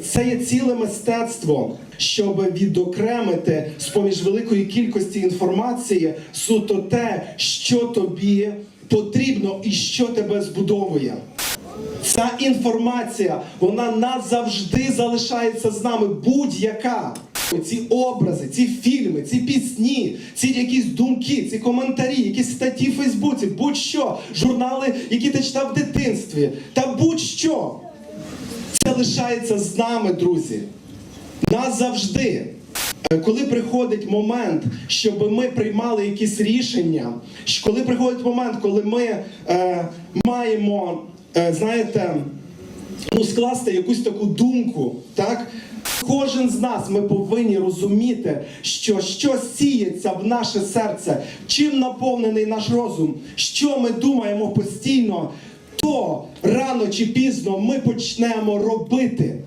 Це є ціле мистецтво, щоб відокремити з поміж великої кількості інформації суто те, що тобі потрібно і що тебе збудовує. Ця інформація, вона назавжди залишається з нами, будь-яка. Ці образи, ці фільми, ці пісні, ці якісь думки, ці коментарі, якісь статті в Фейсбуці, будь-що, журнали, які ти читав в дитинстві, та будь-що. Це лишається з нами, друзі. Назавжди. Е, Коли приходить момент, щоб ми приймали якісь рішення, коли приходить момент, коли ми е, маємо, е, знаєте, ну, скласти якусь таку думку, так? Кожен з нас ми повинні розуміти, що що сіється в наше серце, чим наповнений наш розум, що ми думаємо постійно, то рано чи пізно ми почнемо робити.